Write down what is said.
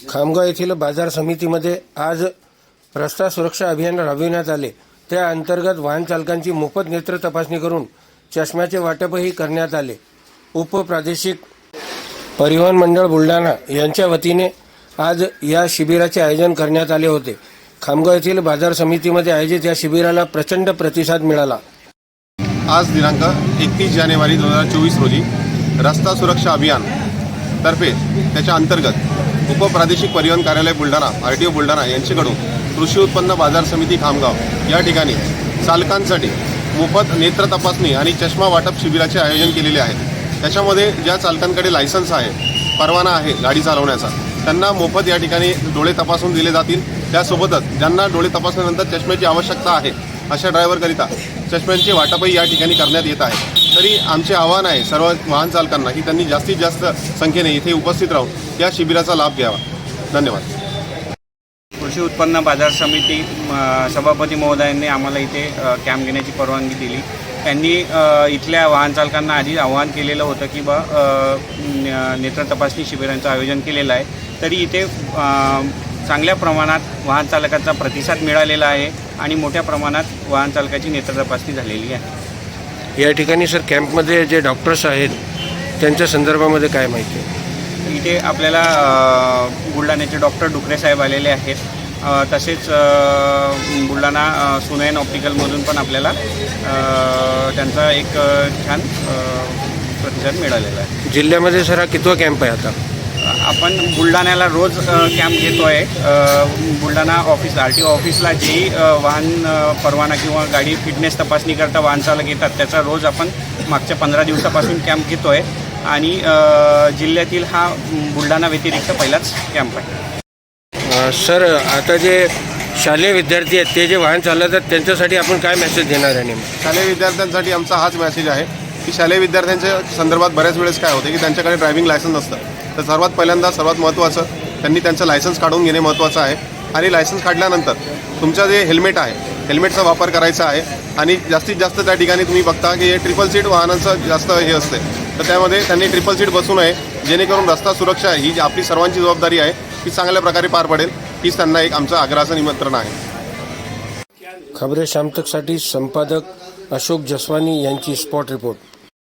खामगाव येथील बाजार समितीमध्ये आज रस्ता सुरक्षा अभियान राबविण्यात आले. त्या अंतर्गत वाहन चालकांची मोफत नेत्र तपासणी करून चष्म्याचे वाटपही करण्यात आले. उपप्रादेशिक परिवहन मंडळ बुलढाणा यांच्या वतीने आज या शिबिराचे आयोजन करण्यात आले होते. खामगाव येथील बाजार समितीमध्ये आयोजित या शिबिराला प्रचंड प्रतिसाद मिळाला. आज दिनांक एकतीस जानेवारी दोन हजार चोवीस रोजी रस्ता सुरक्षा अभियान तर्फे त्याच्या अंतर्गत उपप्रादेशिक परिवहन कार्यालय Buldhana R T O Buldhana यांच्याकडून कृषी उत्पन्न बाजार समिती खामगाव या ठिकाणी चालकांसाठी मोफत नेत्र तपासणी आणि चष्मा वाटप शिबिराचे आयोजन केलेले आहे. त्याच्यामध्ये ज्या चालकांकडे लायसन्स आहे परवाना आहे गाडी चालवण्याचा त्यांना मोफत या ठिकाणी डोळे तपासून दिले जातील. त्यासोबतच ज्यांना डोळे तपासल्यानंतर चष्म्याची आवश्यकता आहे अशा ड्रायव्हरकरिता चष्म्यांचे वाटपही या ठिकाणी करण्यात येत आहे. तरी आमचे आव्हान आहे सर्व वाहन चालकांना की त्यांनी जास्तीत जास्त संख्येने इथे उपस्थित राहून या शिबिराचा लाभ घ्यावा. धन्यवाद. कृषी उत्पन्न बाजार समिती सभापती महोदयांनी आम्हाला इथे कॅम्प घेण्याची परवानगी दिली. त्यांनी इथल्या वाहन चालकांना आधी आवाहन केलेलं होतं की बा नेत्र तपासणी शिबिरांचं आयोजन केलेलं आहे. तरी इथे चांगल्या प्रमाणात वाहन चालकाचा प्रतिसाद मिळालेला आहे आणि मोठ्या प्रमाणात वाहन चालकाची नेत्र तपासणी झालेली आहे. या ठिकाणी सर कॅम्पमध्ये जे डॉक्टर्स आहेत त्यांच्या संदर्भामध्ये काय माहिती आहे? इथे आपल्याला बुलढाण्याचे डॉक्टर डुकरे साहेब आलेले आहेत. तसेच बुलढाणा सुनयन ऑप्टिकलमधून पण आपल्याला त्यांचा एक छान प्रतिसाद मिळालेला आहे. जिल्ह्यामध्ये सर हा कितवा कॅम्प आहे आता? आपण बुलढाण्याला रोज कॅम्प घेतो आहे Buldhana office R T O ऑफिसला जेही अ, वाहन परवाना किंवा गाडी फिटनेस तपासणी करता वाहन चालक येतात त्याचा रोज आपण मागच्या पंधरा दिवसापासून कॅम्प घेतो आहे आणि जिल्ह्यातील हा बुलढाणा व्यतिरिक्त पहिलाच कॅम्प आहे. सर आता जे शालेय विद्यार्थी आहेत ते जे वाहन चालवतात त्यांच्यासाठी आपण काय मेसेज देणार आहे नेमकं? शालेय विद्यार्थ्यांसाठी आमचा हाच मेसेज आहे. की शालेय विद्यार्थ्यांच्या संदर्भात बऱ्याच वेळेस काय होते की त्यांच्याकडे ड्रायव्हिंग लायसन्स नसतं. तर सर्वात पहिल्यांदा सर्वात महत्त्वाचं त्यांनी त्यांचं लायसन्स काढून घेणे महत्त्वाचं आहे. आणि लायसन्स काढल्यानंतर तुमचं जे हेल्मेट आहे हेल्मेटचा वापर करायचा आहे आणि जास्तीत जास्त त्या ठिकाणी तुम्ही बघता की हे ट्रिपल सीट वाहनांचं जास्त हे असते. तर त्यामध्ये त्यांनी ट्रिपल सीट बसू नये जेणेकरून रस्ता सुरक्षा ही जी आपली सर्वांची जबाबदारी आहे ती चांगल्या प्रकारे पार पडेल. हीच त्यांना एक आमचं आग्रहाचं निमंत्रण आहे. खबरे शामतकसाठी संपादक अशोक जसवानी यांची स्पॉट रिपोर्ट